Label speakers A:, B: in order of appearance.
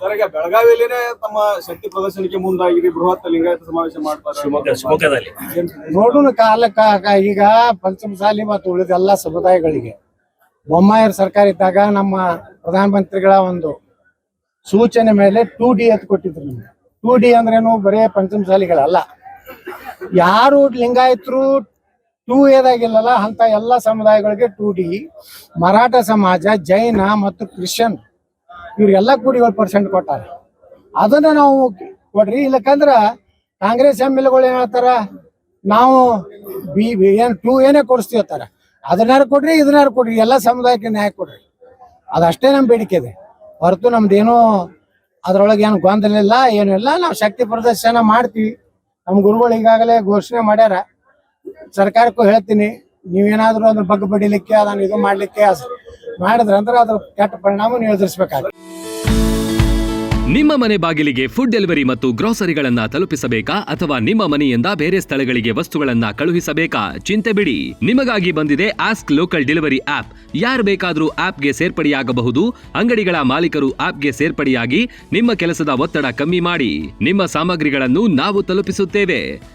A: Sir ಈಗ ಬೆಳಗಾವಿಯಲ್ಲಿನೇ ತಮ್ಮ ಶಕ್ತಿ ಪ್ರದರ್ಶನಕ್ಕೆ ಮುಂದಾಗಿರಿ ಬೃಹತ್ ಲಿಂಗಾಯತ ಸಮಾವೇಶ ಮಾಡ್ತಾರೆ.
B: ಶಿವಮೊಗ್ಗ ಶಿವಮೊಗ್ಗದಲ್ಲಿ.
C: ನೋಡೋಣ ಕಾಲಕ್ಕ ಈಗ ಪಂಚಮಸಾಲಿ ಮತ್ತು ಉಳಿದ ಎಲ್ಲಾ ಸಮುದಾಯಗಳಿಗೆ. ಬೊಮ್ಮಾಯರ್ ಸರ್ಕಾರ ಇದ್ದಾಗ ನಮ್ಮ ಪ್ರಧಾನಮಂತ್ರಿಗಳ ಒಂದು ಸೂಚನೆ ಮೇಲೆ ಟೂ ಡಿ ಅಂತ ಕೊಟ್ಟಿದ್ರು ನಮ್ಗೆ. ಟೂ ಡಿ ಅಂದ್ರೇನು ಬರೇ ಪಂಚಮಸಾಲಿಗಳಲ್ಲ. ಯಾರು ಲಿಂಗಾಯತರು ಟೂ ಏದಾಗಿಲ್ಲಲ್ಲ ಅಂತ ಎಲ್ಲ ಸಮುದಾಯಗಳಿಗೆ ಟೂ ಡಿ ಮರಾಠ ಸಮಾಜ ಜೈನ ಮತ್ತು ಕ್ರಿಶ್ಚಿಯನ್ ಇವ್ರಿಗೆಲ್ಲ ಕೂಡಿ ಏಳು ಪರ್ಸೆಂಟ್ ಕೊಟ್ಟಾರ. ಅದನ್ನ ನಾವು ಕೊಡ್ರಿ, ಇಲ್ಲಕಂದ್ರ ಕಾಂಗ್ರೆಸ್ ಎಂ ಎಲ್ಗಳು ಏನ್ ಹೇಳ್ತಾರ, ನಾವು ಬಿ ಏನ್, ಟೂ ಏನೇ ಕೊಡಿಸ್ತೀವಿ ಅಂತಾರ. ಅದನ್ನಾರು ಕೊಡ್ರಿ, ಇದನ್ನಾರು ಕೊಡ್ರಿ, ಎಲ್ಲ ಸಮುದಾಯಕ್ಕೆ ನ್ಯಾಯ ಕೊಡ್ರಿ. ಅದಷ್ಟೇ ನಮ್ಮ ಬೇಡಿಕೆ ಇದೆ. ಹೊರತು ನಮ್ದೇನೋ ಅದ್ರೊಳಗೆ ಏನು ಗೊಂದಲ ಇಲ್ಲ, ಏನು ಇಲ್ಲ, ನಾವು ಶಕ್ತಿ ಪ್ರದರ್ಶನ ಮಾಡ್ತೀವಿ. ನಮ್ಮ ಗುರುಗಳು ಈಗಾಗಲೇ ಘೋಷಣೆ ಮಾಡ್ಯಾರ, ಸರ್ಕಾರಕ್ಕೂ ಹೇಳ್ತೀನಿ, ನೀವೇನಾದ್ರೂ ಅದ್ರ ಬಗ್ಗೆ ಬಡಿಲಿಕ್ಕೆ, ಅದನ್ನ ಇದು ಮಾಡ್ಲಿಕ್ಕೆ ಮಾಡಿದ್ರ ಅಂದ್ರೆ ಅದ್ರ ಕೆಟ್ಟ ಪರಿಣಾಮ ಎದುರಿಸಬೇಕಾಗುತ್ತೆ
D: ನಿಮ್ಮ ಮನೆ ಬಾಗಿಲಿಗೆ ಫುಡ್ ಡೆಲಿವರಿ ಮತ್ತು ಗ್ರೋಸರಿಗಳನ್ನ ತಲುಪಿಸಬೇಕಾ ಅಥವಾ ನಿಮ್ಮ ಮನೆಯಿಂದ ಬೇರೆ ಸ್ಥಳಗಳಿಗೆ ವಸ್ತುಗಳನ್ನ ಕಳುಹಿಸಬೇಕಾ? ಚಿಂತೆ ಬಿಡಿ. ನಿಮಗಾಗಿ ಬಂದಿದೆ ಆಸ್ಕ್ ಲೋಕಲ್ ಡೆಲಿವರಿ ಆಪ್ ಯಾರು ಬೇಕಾದರೂ ಆಪ್ಗೆ ಸೇರ್ಪಡೆಯಾಗಬಹುದು. ಅಂಗಡಿಗಳ ಮಾಲೀಕರು ಆಪ್ಗೆ ಸೇರ್ಪಡೆಯಾಗಿ ನಿಮ್ಮ ಕೆಲಸದ ಒತ್ತಡ ಕಮ್ಮಿ ಮಾಡಿ. ನಿಮ್ಮ ಸಾಮಗ್ರಿಗಳನ್ನು ನಾವು ತಲುಪಿಸುತ್ತೇವೆ.